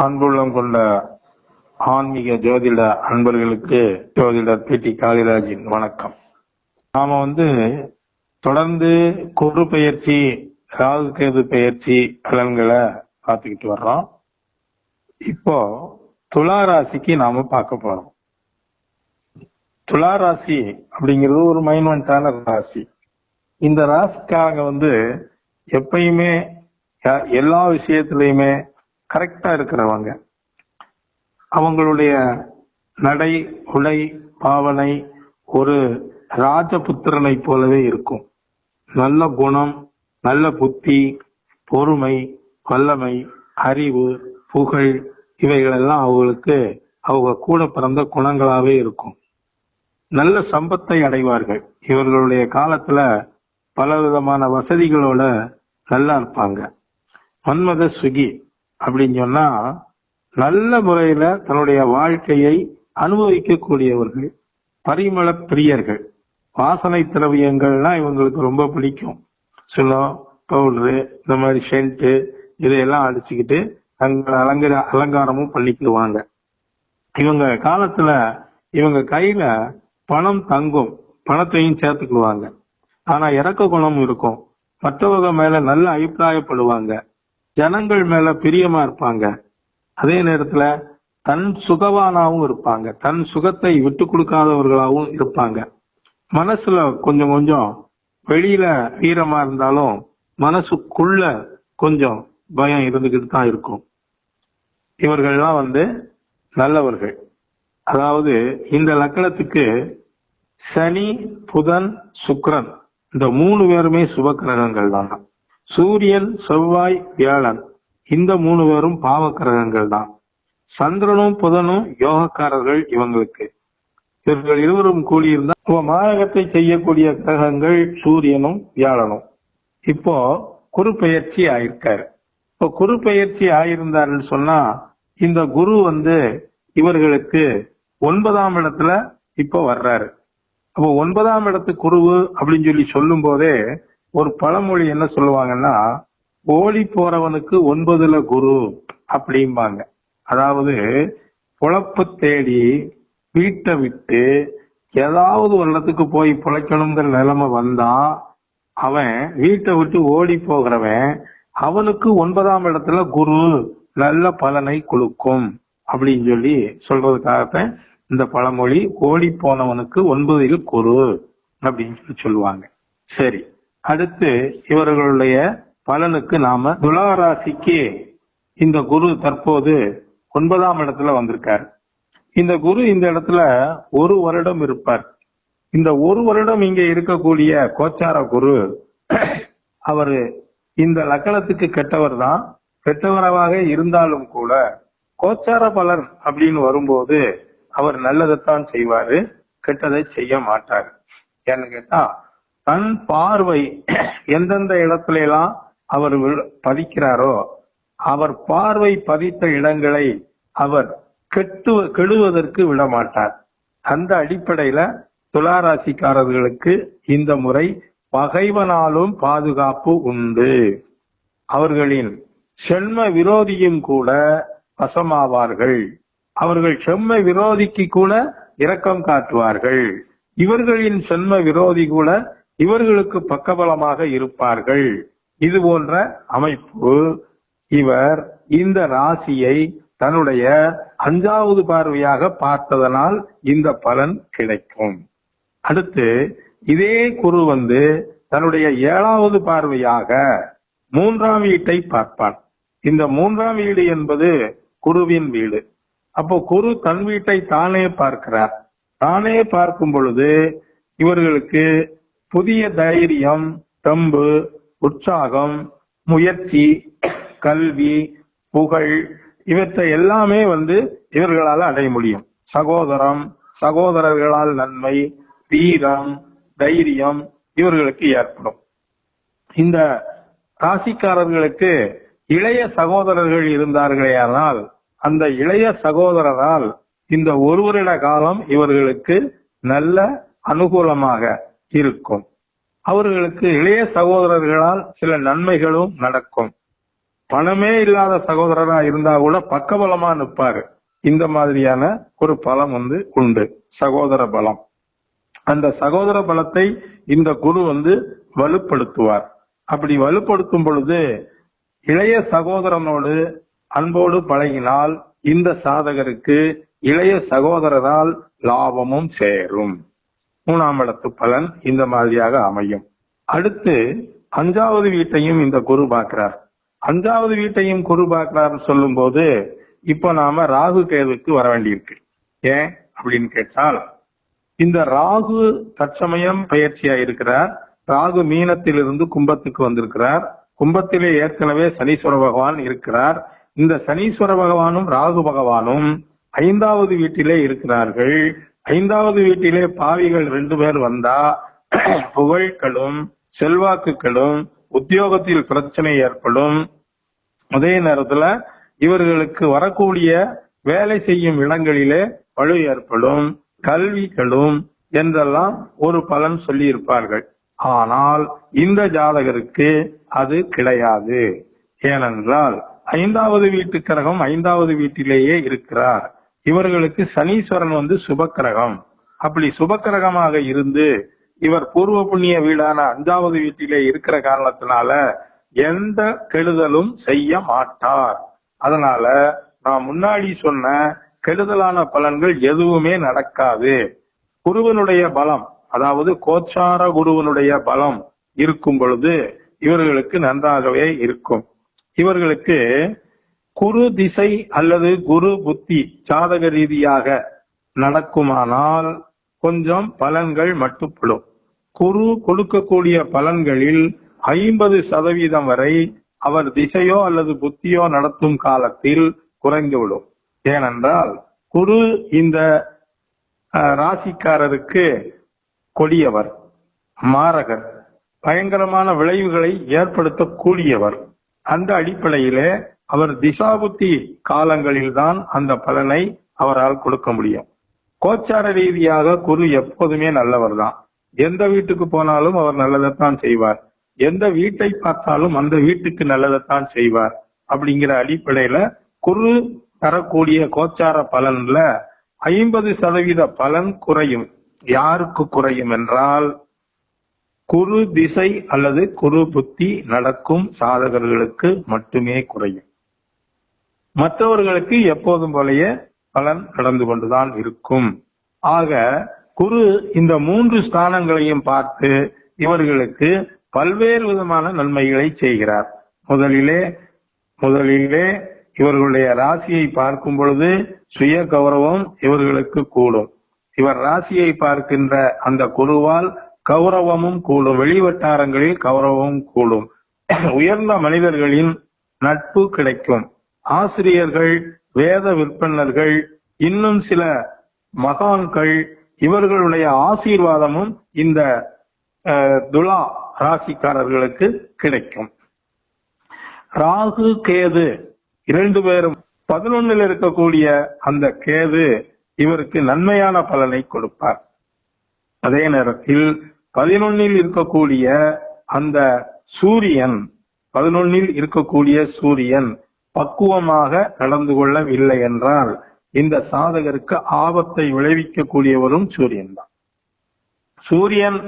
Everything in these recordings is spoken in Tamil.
அன்புள்ளம் கொண்ட ஆன்மீக ஜோதிட அன்பர்களுக்கு ஜோதிடர் பி. டி. காளிராஜின் வணக்கம். நாம வந்து தொடர்ந்து குரு பயிற்சி ராகு கேது பயிற்சி பலன்களை பார்த்துக்கிட்டு வர்றோம். இப்போ துலா ராசிக்கு நாம பார்க்க போறோம். துலா ராசி அப்படிங்கிறது ஒரு மைன்மெண்டான ராசி. இந்த ராசிக்காக வந்து எப்பயுமே எல்லா விஷயத்திலையுமே கரெக்டா இருக்கிறவங்க. அவங்களுடைய நடை உடை பாவனை ஒரு ராஜபுத்திரனை போலவே இருக்கும். நல்ல குணம் நல்ல புத்தி பொறுமை வல்லமை அறிவு புகழ் இவைகளெல்லாம் அவங்களுக்கு அவங்க கூட பிறந்த குணங்களாவே இருக்கும். நல்ல சம்பத்தை அடைவார்கள். இவர்களுடைய காலத்துல பல விதமான வசதிகளோட நல்லா இருப்பாங்க. மன்மத சுகி அப்படின்னு சொன்னா நல்ல முறையில தன்னுடைய வாழ்க்கையை அனுபவிக்கக்கூடியவர்கள் பரிமள பிரியர்கள். வாசனை திரவியங்கள்னா இவங்களுக்கு ரொம்ப பிடிக்கும். சுலம் பவுடரு இந்த மாதிரி ஷென்ட்டு இதையெல்லாம் அடிச்சுக்கிட்டு தங்களை அலங்கார அலங்காரமும் பண்ணிக்குவாங்க. இவங்க காலத்துல இவங்க கையில பணம் தங்கும். பணத்தையும் சேர்த்துக்குவாங்க. ஆனா இறக்க குணம் இருக்கும். மற்றவங்க மேல நல்ல அபிப்பிராயப்படுவாங்க. ஜனங்கள் மேல பிரியமா இருப்பாங்க. அதே நேரத்துல தன் சுகவானாவும் இருப்பாங்க. தன் சுகத்தை விட்டு கொடுக்காதவர்களாகவும் இருப்பாங்க. மனசுல கொஞ்சம் கொஞ்சம் வெளியில வீரமா இருந்தாலும் மனசுக்குள்ள கொஞ்சம் பயம் இருந்துகிட்டு தான் இருக்கும். இவர்கள்லாம் வந்து நல்லவர்கள். அதாவது இந்த லக்கணத்துக்கு சனி புதன் சுக்ரன் இந்த மூணு பேருமே சுப கிரகங்கள் தான் சூரியன் செவ்வாய் வியாழன். இந்த மூணு பேரும் பாவ கிரகங்கள் தான். சந்திரனும் புதனும் யோகக்காரர்கள் இவங்களுக்கு. இவர்கள் இருவரும் கூடியிருந்தா மாரகத்தை செய்யக்கூடிய கிரகங்கள் சூரியனும் வியாழனும். இப்போ குரு ஆயிருக்காரு. இப்போ குரு ஆயிருந்தாருன்னு சொன்னா இந்த குரு வந்து இவர்களுக்கு ஒன்பதாம் இடத்துல இப்போ வர்றாரு. அப்போ ஒன்பதாம் இடத்து குருவு அப்படின்னு சொல்லி சொல்லும் போதே ஒரு பழமொழி என்ன சொல்லுவாங்கன்னா ஓடி போறவனுக்கு ஒன்பதுல குரு அப்படிம்பாங்க. அதாவது பொழப்பு தேடி வீட்டை விட்டு ஏதாவது ஒரு இடத்துக்கு போய் பிழைக்கணுங்கிற நிலைமை வந்தா அவன் வீட்டை விட்டு ஓடி போகிறவன் அவனுக்கு ஒன்பதாம் இடத்துல குரு நல்ல பலனை கொடுக்கும் அப்படின்னு சொல்லி சொல்றதுக்காகத்தான் இந்த பழமொழி ஓடி போனவனுக்கு ஒன்பதில் குரு அப்படின்னு சொல்லி சொல்லுவாங்க. சரி. அடுத்து இவர்களுடைய பலனுக்கு நாம துலா ராசிக்கு இந்த குரு தற்போது ஒன்பதாம் இடத்துல வந்திருக்கார். இந்த குரு இந்த இடத்துல ஒரு வருடம் இருப்பார். இந்த ஒரு வருடம் இங்க இருக்கக்கூடிய கோச்சார குரு அவரு இந்த லக்கணத்துக்கு கெட்டவர் தான். கெட்டவராக இருந்தாலும் கூட கோச்சார பலன் அப்படின்னு வரும்போது அவர் நல்லதைத்தான் செய்வாரு கெட்டதை செய்ய மாட்டார். ஏன்னு கேட்டா தன் பார்வை எந்தெந்த இடத்துல எல்லாம் அவர் பதிக்கிறாரோ அவர் பார்வை பதித்த இடங்களை அவர் கெட்டு கெடுவதற்கு விட மாட்டார் அந்த அடிப்படையில துளாராசிக்காரர்களுக்கு இந்த முறை பகைவனாலும் பாதுகாப்பு உண்டு. அவர்களின் செண்ம விரோதியும் கூட வசமாவார்கள். அவர்கள் செம்ம விரோதிக்கு கூட இரக்கம் காட்டுவார்கள். இவர்களின் செண்ம விரோதி கூட இவர்களுக்கு பக்கபலமாக இருப்பார்கள். இது போன்ற அமைப்பு இவர் இந்த ராசியை தன்னுடைய அஞ்சாவது பார்வையாக பார்த்ததனால் இந்த பலன் கிடைக்கும். அடுத்து இதே குரு வந்து தன்னுடைய ஏழாவது பார்வையாக மூன்றாம் வீட்டை பார்ப்பான் இந்த மூன்றாம் வீடு என்பது குருவின் வீடு. அப்போ குரு தன் வீட்டை தானே பார்க்கிறார். தானே பார்க்கும் பொழுது இவர்களுக்கு புதிய தைரியம் தம்பு உற்சாகம் முயற்சி கல்வி புகழ் இவற்றை எல்லாமே வந்து இவர்களால் அடைய முடியும். சகோதரம் சகோதரர்களால் நன்மை வீரம் தைரியம் இவர்களுக்கு ஏற்படும். இந்த ராசிக்காரர்களுக்கு இளைய சகோதரர்கள் இருந்தார்களேயானால் அந்த இளைய சகோதரரால் இந்த ஒரு வருட காலம் இவர்களுக்கு நல்ல அனுகூலமாக இருக்கும். அவர்களுக்கு இளைய சகோதரர்களால் சில நன்மைகளும் நடக்கும். பணமே இல்லாத சகோதரரா இருந்தா கூட பக்கபலமா நிற்பாரு. இந்த மாதிரியான ஒரு பலம் வந்து உண்டு. சகோதர பலம். அந்த சகோதர பலத்தை இந்த குரு வந்து வலுப்படுத்துவார். அப்படி வலுப்படுத்தும் பொழுது இளைய சகோதரனோடு அன்போடு பழகினால் இந்த சாதகருக்கு இளைய சகோதரரால் லாபமும் சேரும். மூணாம் இடத்து பலன் இந்த மாதிரியாக அமையும். அடுத்து அஞ்சாவது வீட்டையும் இந்த குரு பார்க்கிறார். அஞ்சாவது வீட்டையும் குரு பார்க்கிறார் சொல்லும் போது இப்ப நாம ராகு கேதுக்கு வர வேண்டியிருக்கு. ஏன்? அப்படின்னு கேட்டால் இந்த ராகு தற்சமயம் பயிற்சியா இருக்கிறார். ராகு மீனத்திலிருந்து கும்பத்துக்கு வந்திருக்கிறார். கும்பத்திலே ஏற்கனவே சனீஸ்வர பகவான் இருக்கிறார். இந்த சனீஸ்வர பகவானும் ராகு பகவானும் ஐந்தாவது வீட்டிலே இருக்கிறார்கள். ஐந்தாவது வீட்டிலே பாவிகள் ரெண்டு பேர் வந்தா புகழ்களும் செல்வாக்குகளும் உத்தியோகத்தில் பிரச்சனை ஏற்படும். அதே நேரத்துல இவர்களுக்கு வரக்கூடிய வேலை செய்யும் இடங்களிலே பழு ஏற்படும் கல்விகளும் என்றெல்லாம் ஒரு பலன் சொல்லி இருப்பார்கள் ஆனால் இந்த ஜாதகருக்கு அது கிடையாது. ஏனென்றால் ஐந்தாவது வீட்டு கிரகம் ஐந்தாவது வீட்டிலேயே இருக்கிறார். இவர்களுக்கு சனீஸ்வரன் வந்து சுபக்கிரகம். அப்படி சுபக்கிரகமாக இருந்து இவர் பூர்வ புண்ணிய வீடான அஞ்சாவது வீட்டிலே இருக்கிற காரணத்தினால எந்த கெடுதலும் செய்ய மாட்டார். அதனால நான் முன்னாடி சொன்ன கெடுதலான பலன்கள் எதுவுமே நடக்காது. குருவனுடைய பலம் அதாவது கோச்சார குருவனுடைய பலம் இருக்கும் பொழுது இவர்களுக்கு நன்றாகவே இருக்கும். இவர்களுக்கு குரு திசை அல்லது குரு புத்தி சாதக ரீதியாக நடக்குமானால் கொஞ்சம் பலன்கள் மட்டுப்படும். குரு கொடுக்கக்கூடிய பலன்களில் ஐம்பது சதவீதம் வரை அவர் திசையோ அல்லது புத்தியோ நடத்தும் காலத்தில் குறைந்துவிடும். ஏனென்றால் குரு இந்த ராசிக்காரருக்கு கொடியவர் மாரகர் பயங்கரமான விளைவுகளை ஏற்படுத்தக்கூடியவர். அந்த அடிப்படையிலே அவர் திசாபுத்தி காலங்களில்தான் அந்த பலனை அவரால் கொடுக்க முடியும். கோச்சார ரீதியாக குரு எப்போதுமே நல்லவர் தான் எந்த வீட்டுக்கு போனாலும் அவர் நல்லதைத்தான் செய்வார். எந்த வீட்டை பார்த்தாலும் அந்த வீட்டுக்கு நல்லதைத்தான் செய்வார். அப்படிங்கிற அடிப்படையில குரு தரக்கூடிய கோச்சார பலன்ல ஐம்பது சதவீத பலன் குறையும். யாருக்கு குறையும் என்றால் குரு திசை அல்லது குரு புத்தி நடக்கும் சாதகர்களுக்கு மட்டுமே குறையும். மற்றவர்களுக்கு எப்போதும் போலயே பலன் நடந்து கொண்டுதான் இருக்கும். ஆக குரு இந்த மூன்று ஸ்தானங்களையும் பார்த்து இவர்களுக்கு பல்வேறு விதமான நன்மைகளை செய்கிறார். முதலிலே முதலிலே இவர்களுடைய ராசியை பார்க்கும் பொழுது சுய கௌரவம் இவர்களுக்கு கூடும். இவர் ராசியை பார்க்கின்ற அந்த குருவால் கௌரவமும் கூடும். வெளிவட்டாரங்களில் கௌரவமும் கூடும். உயர்ந்த மனிதர்களின் நட்பு கிடைக்கும். ஆசிரியர்கள் வேத விற்பனர்கள் இன்னும் சில மகான்கள் இவர்களுடைய ஆசீர்வாதமும் இந்த துலா ராசிக்காரர்களுக்கு கிடைக்கும். ராகு கேது இரண்டு பேரும் பதினொன்னில் இருக்கக்கூடிய அந்த கேது இவருக்கு நன்மையான பலனை கொடுப்பார். அதே நேரத்தில் பதினொன்னில் இருக்கக்கூடிய அந்த சூரியன் பதினொன்னில் இருக்கக்கூடிய சூரியன் பக்குவமாக நடந்து கொள்ளவில்லை என்றால் இந்த சாதகருக்கு ஆபத்தை விளைவிக்கக்கூடியவரும் சூரியன் தான். சூரியன்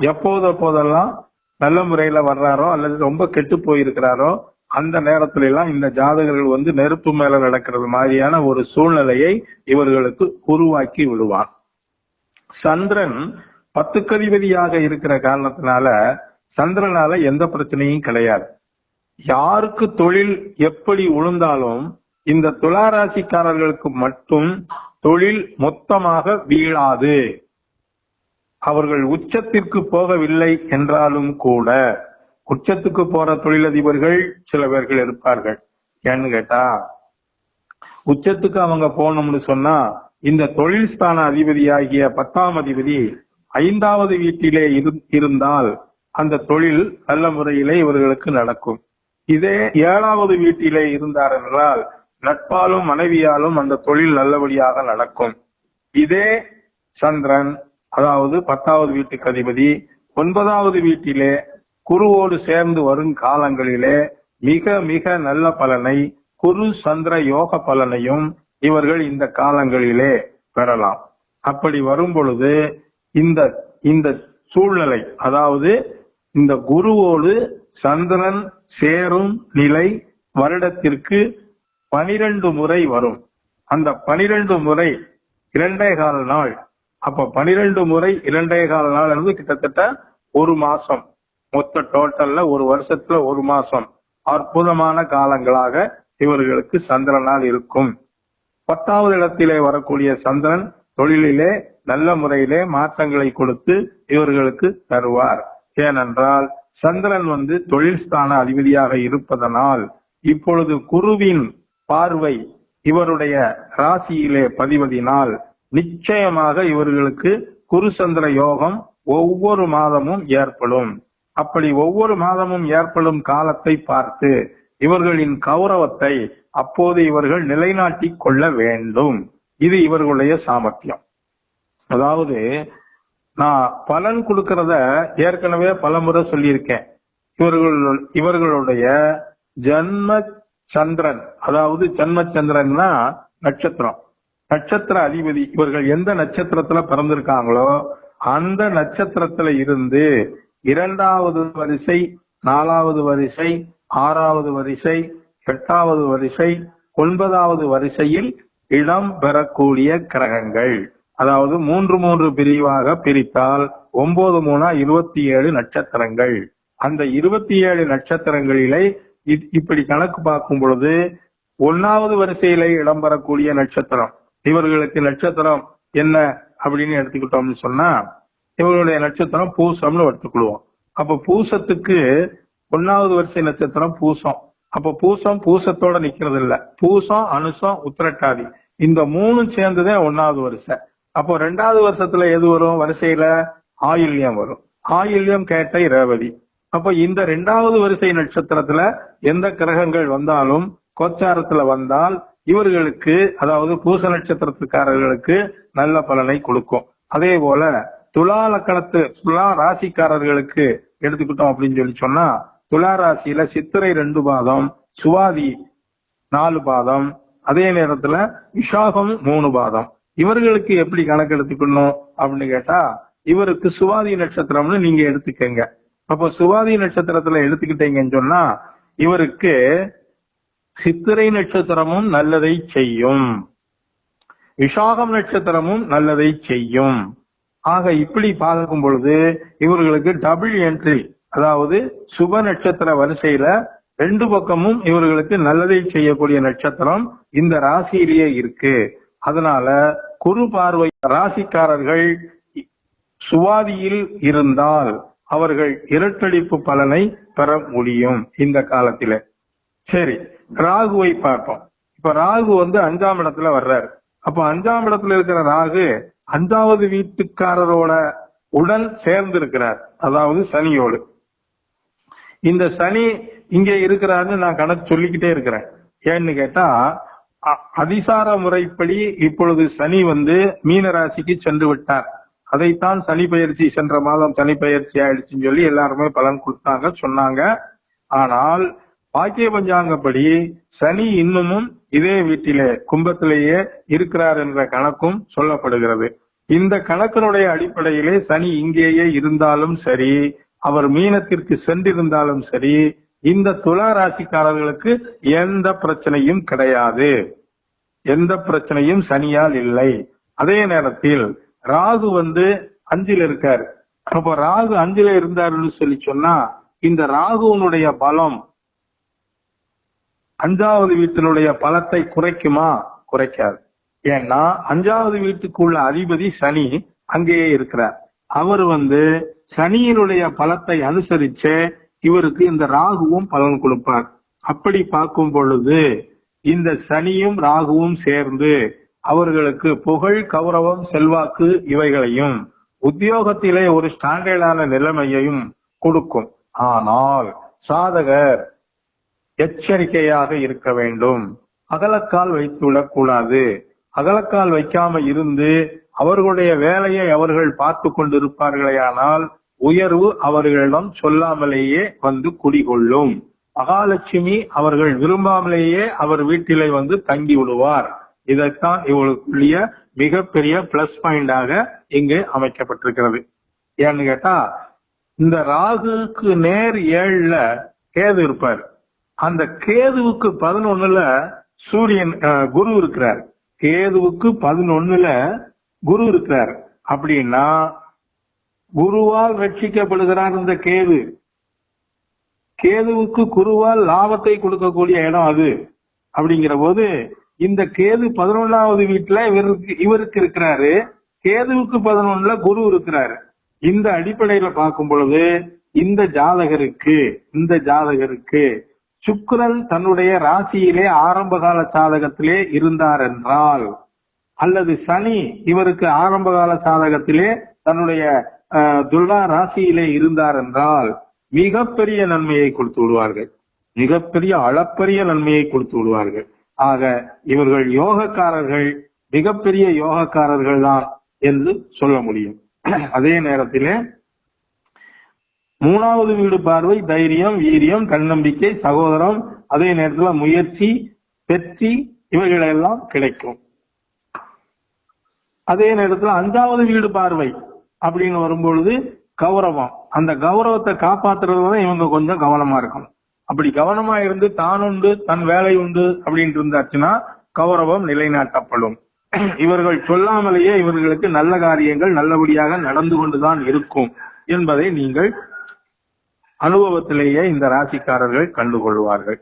எப்போது போதெல்லாம் நல்ல முறையில வர்றாரோ அல்லது ரொம்ப கெட்டு போயிருக்கிறாரோ அந்த நேரத்துல எல்லாம் இந்த ஜாதகர்கள் வந்து நெருப்பு மேல நடக்கிறது மாதிரியான ஒரு சூழ்நிலையை இவர்களுக்கு உருவாக்கி விடுவான் சந்திரன் பத்துக்கதிபதியாக இருக்கிற காரணத்தினால சந்திரனால எந்த பிரச்சனையும் கிடையாது. யாருக்கு தொழில் எப்படி உழுந்தாலும் இந்த துளாராசிக்காரர்களுக்கு மட்டும் தொழில் மொத்தமாக வீழாது. அவர்கள் உச்சத்திற்கு போகவில்லை என்றாலும் கூட உச்சத்துக்கு போற தொழிலதிபர்கள் சில பேர்கள் இருப்பார்கள். ஏன்னு கேட்டா உச்சத்துக்கு அவங்க போகணும்னு சொன்னா இந்த தொழில் ஸ்தான அதிபதியாகிய பத்தாம் அதிபதி ஐந்தாவது வீட்டிலே இரு- இருந்தால் அந்த தொழில் நல்ல முறையிலே இவர்களுக்கு நடக்கும். இதே ஏழாவது வீட்டிலே இருந்தார் என்றால் நட்பாலும் மனைவியாலும் அந்த தொழில் நல்லபடியாக நடக்கும். இதே சந்திரன் அதாவது பத்தாவது வீட்டுக்கு அதிபதி ஒன்பதாவது வீட்டிலே குருவோடு சேர்ந்து வரும் காலங்களிலே மிக மிக நல்ல பலனை குரு சந்திர யோக பலனையும் இவர்கள் இந்த காலங்களிலே பெறலாம். அப்படி வரும் பொழுது இந்த இந்த சூழ்நிலை அதாவது இந்த குருவோடு சந்திரன் சேரும் நிலை வருடத்திற்கு பனிரெண்டு முறை வரும். அந்த பனிரெண்டு முறை இரண்டே கால நாள். அப்ப பனிரெண்டு முறை இரண்டே கால நாள் என்பது கிட்டத்தட்ட ஒரு மாசம். மொத்த டோட்டல்ல ஒரு வருஷத்துல ஒரு மாசம். அற்புதமான காலங்களாக இவர்களுக்கு சந்திரனால் இருக்கும். பத்தாவது இடத்திலே வரக்கூடிய சந்திரன் தொழிலிலே நல்ல முறையிலே மாற்றங்களை கொடுத்து இவர்களுக்கு தருவார். ஏனென்றால் சந்திரன் வந்து தொழில் ஸ்தான அதிபதியாக இருப்பதனால் இப்பொழுது குருவின் பார்வை இவருடைய ராசியிலே பதிவதினால் நிச்சயமாக இவர்களுக்கு குரு சந்திர யோகம் ஒவ்வொரு மாதமும் ஏற்படும். அப்படி ஒவ்வொரு மாதமும் ஏற்படும் காலத்தை பார்த்து இவர்களின் கௌரவத்தை அப்போது இவர்கள் நிலைநாட்டிக் கொள்ள வேண்டும். இது இவர்களுடைய சாமர்த்தியம். அதாவது நான் பலன் கொடுக்கறத ஏற்கனவே பலமுறை சொல்லியிருக்கேன். இவர்கள் இவர்களுடைய ஜன்ம சந்திரன் அதாவது ஜன்ம சந்திரன்னா நட்சத்திரம். நட்சத்திர அதிபதி இவர்கள் எந்த நட்சத்திரத்துல பிறந்திருக்காங்களோ அந்த நட்சத்திரத்துல இருந்து இரண்டாவது வரிசை நாலாவது வரிசை ஆறாவது வரிசை எட்டாவது வரிசை ஒன்பதாவது வரிசையில் இடம் பெறக்கூடிய கிரகங்கள். அதாவது மூன்று மூன்று பிரிவாக பிரித்தால் ஒன்பது மூணா இருபத்தி ஏழு நட்சத்திரங்கள். அந்த இருபத்தி ஏழு நட்சத்திரங்களிலே இப்படி கணக்கு பார்க்கும் பொழுது ஒன்னாவது வரிசையில இடம் பெறக்கூடிய நட்சத்திரம். இவர்களுக்கு நட்சத்திரம் என்ன அப்படின்னு எடுத்துக்கிட்டோம்னு சொன்னா இவர்களுடைய நட்சத்திரம் பூசம்னு எடுத்துக்கொள்வோம். அப்ப பூசத்துக்கு ஒன்னாவது வரிசை நட்சத்திரம் பூசம். அப்ப பூசம் பூசத்தோட நிக்கிறது இல்ல பூசம் அனுசம் உத்திரட்டாதி. இந்த மூணும் சேர்ந்துதான் ஒன்னாவது வரிசை. அப்போ ரெண்டாவது வருஷத்துல எது வரும்? வரிசையில ஆயுள்யம் வரும். ஆயுள்யம் கேட்ட ரேவதி அப்ப இந்த ரெண்டாவது வரிசை நட்சத்திரத்துல எந்த கிரகங்கள் வந்தாலும் கோச்சாரத்துல வந்தால் இவர்களுக்கு அதாவது பூச நட்சத்திரத்துக்காரர்களுக்கு நல்ல பலனை கொடுக்கும். அதே போல துலா லக்கணத்து துலா ராசிக்காரர்களுக்கு எடுத்துக்கிட்டோம் அப்படின்னு சொல்லி சொன்னா துலா ராசியில சித்திரை ரெண்டு பாதம் சுவாதி நாலு பாதம் அதே நேரத்துல விஷாகம் மூணு பாதம். இவர்களுக்கு எப்படி கணக்கு எடுத்துக்கணும் அப்படின்னு கேட்டா இவருக்கு சுவாதி நட்சத்திரம்னு நீங்க எடுத்துக்கங்க. அப்போ சுவாதி நட்சத்திரத்துல எடுத்துக்கிட்டீங்கன்னு சொன்னா இவருக்கு சித்திரை நட்சத்திரமும் நல்லதை செய்யும். விசாகம் நட்சத்திரமும் நல்லதை செய்யும். ஆக இப்படி பார்க்கும் பொழுது இவர்களுக்கு டபுள் என்ட்ரி அதாவது சுப நட்சத்திர வரிசையில ரெண்டு பக்கமும் இவர்களுக்கு நல்லதை செய்யக்கூடிய நட்சத்திரம் இந்த ராசியிலேயே இருக்கு. அதனால குரு பார்வை ராசிக்காரர்கள் சுவாதியில் இருந்தால் அவர்கள் இரட்டடிப்பு பலனை பெற முடியும் இந்த காலத்தில. சரி ராகுவை பார்ப்போம். இப்ப ராகு வந்து அஞ்சாம் இடத்துல வர்றாரு. அப்ப அஞ்சாம் இடத்துல இருக்கிற ராகு அஞ்சாவது வீட்டுக்காரரோட உடன் சேர்ந்து இருக்கிறார் அதாவது சனியோடு. இந்த சனி இங்க இருக்கிறாருன்னு நான் கணக்கு சொல்லிக்கிட்டே இருக்கிறேன். ஏன்னு கேட்டா அதிசார முறைப்படி இப்பொழுது சனி வந்து மீன ராசிக்கு சென்று விட்டார். அதைத்தான் சனி பயிற்சி சென்ற மாதம் சனி பயிற்சி ஆயிடுச்சுன்னு சொல்லி எல்லாருமே பலன் கொடுத்தாங்க சொன்னாங்க. ஆனால் பாக்கிய பஞ்சாங்கப்படி சனி இன்னமும் இதே வீட்டிலே கும்பத்திலேயே இருக்கிறார் என்ற கணக்கும் சொல்லப்படுகிறது. இந்த கணக்கினுடைய அடிப்படையிலே சனி இங்கேயே இருந்தாலும் சரி அவர் மீனத்திற்கு சென்றிருந்தாலும் சரி இந்த துலா ராசிக்காரர்களுக்கு எந்த பிரச்சனையும் கிடையாது. எந்த பிரச்சனையும் சனியால் இல்லை. அதே நேரத்தில் ராகு வந்து அஞ்சில் இருக்கார். அப்ப ராகு அஞ்சில இருந்தாருன்னு சொல்லி சொன்னா இந்த ராகுவனுடைய பலம் அஞ்சாவது வீட்டினுடைய பலத்தை குறைக்குமா? குறைக்காது. ஏன்னா அஞ்சாவது வீட்டுக்குள்ள அதிபதி சனி அங்கேயே இருக்கிறார். அவர் வந்து சனியினுடைய பலத்தை அனுசரிச்சு இவருக்கு இந்த ராகுவும் பலன் கொடுப்பார். அப்படி பார்க்கும் பொழுது இந்த சனியும் ராகுவும் சேர்ந்து அவர்களுக்கு புகழ் கௌரவம் செல்வாக்கு இவைகளையும் உத்தியோகத்திலே ஒரு ஸ்டாண்டர்டான நிலைமையையும் கொடுக்கும். ஆனால் சாதகர் எச்சரிக்கையாக இருக்க வேண்டும். அகலக்கால் வைத்து விடக்கூடாது. அகலக்கால் வைக்காம இருந்து அவர்களுடைய வேலையை அவர்கள் பார்த்து கொண்டிருப்பார்களேயானால் உயர்வு அவர்களிடம் சொல்லாமலேயே வந்து குடிகொள்ளும். மகாலட்சுமி அவர்கள் விரும்பாமலேயே அவர் வீட்டிலே வந்து தங்கி விடுவார். இதைத்தான் இவர்களுக்குரிய மிகப்பெரிய பிளஸ் பாயிண்டாக இங்கு அமைக்கப்பட்டிருக்கிறது. ஏன்னு கேட்டா இந்த ராகுக்கு நேர் ஏழுல கேது இருப்பார். அந்த கேதுவுக்கு பதினொன்னுல சூரியன் அஹ், குரு இருக்கிறார். கேதுவுக்கு பதினொன்னுல குரு இருக்கிறார். அப்படின்னா குருவால் ரட்சிக்கப்படுகிறார் இந்த கேது. கேதுவுக்கு குருவால் லாபத்தை கொடுக்கக்கூடிய இடம் அது. அப்படிங்கிற போது இந்த கேது பதினொன்னாவது வீட்டுல இவருக்கு இவருக்கு இருக்கிறாரு. கேதுவுக்கு பதினொன்னுல குரு இருக்கிறாரு. இந்த அடிப்படையில பார்க்கும் பொழுது இந்த ஜாதகருக்கு இந்த ஜாதகருக்கு சுக்கரன் தன்னுடைய ராசியிலே ஆரம்ப கால சாதகத்திலே இருந்தார் என்றால் அல்லது சனி இவருக்கு ஆரம்ப கால சாதகத்திலே தன்னுடைய அஹ், துலா ராசியிலே இருந்தார் என்றால் மிகப்பெரிய நன்மையை கொடுத்து விடுவார்கள். மிகப்பெரிய அளப்பரிய நன்மையை கொடுத்து விடுவார்கள். ஆக இவர்கள் யோகக்காரர்கள் மிகப்பெரிய யோகக்காரர்கள் தான் என்று சொல்ல முடியும். அதே நேரத்திலே மூணாவது வீடு பார்வை தைரியம் வீரியம் தன்னம்பிக்கை சகோதரம் அதே நேரத்துல முயற்சி வெற்றி இவைகளெல்லாம் கிடைக்கும். அதே நேரத்துல அஞ்சாவது வீடு பார்வை அப்படின்னு வரும்பொழுது கௌரவம். அந்த கௌரவத்தை காப்பாத்துறதுல தான் இவங்க கொஞ்சம் கவனமா இருக்கணும். அப்படி கவனமா இருந்து தான் உண்டு தன் வேலை உண்டு அப்படின்ட்டு இருந்தாச்சுன்னா கௌரவம் நிலைநாட்டப்படும். இவர்கள் சொல்லாமலேயே இவர்களுக்கு நல்ல காரியங்கள் நல்லபடியாக நடந்து கொண்டுதான் இருக்கும் என்பதை நீங்கள் அனுபவத்திலேயே இந்த ராசிக்காரர்கள் கண்டுகொள்வார்கள்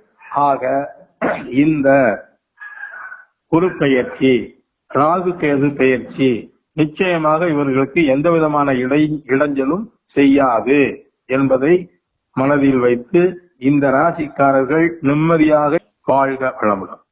ஆக இந்த குரு பெயர்ச்சி ராகு கேது பெயர்ச்சி நிச்சயமாக இவர்களுக்கு எந்த விதமான இடை இடைஞ்சலும் செய்யாது என்பதை மனதில் வைத்து இந்த ராசிக்காரர்கள் நிம்மதியாக வாழ்க வளமுடன்.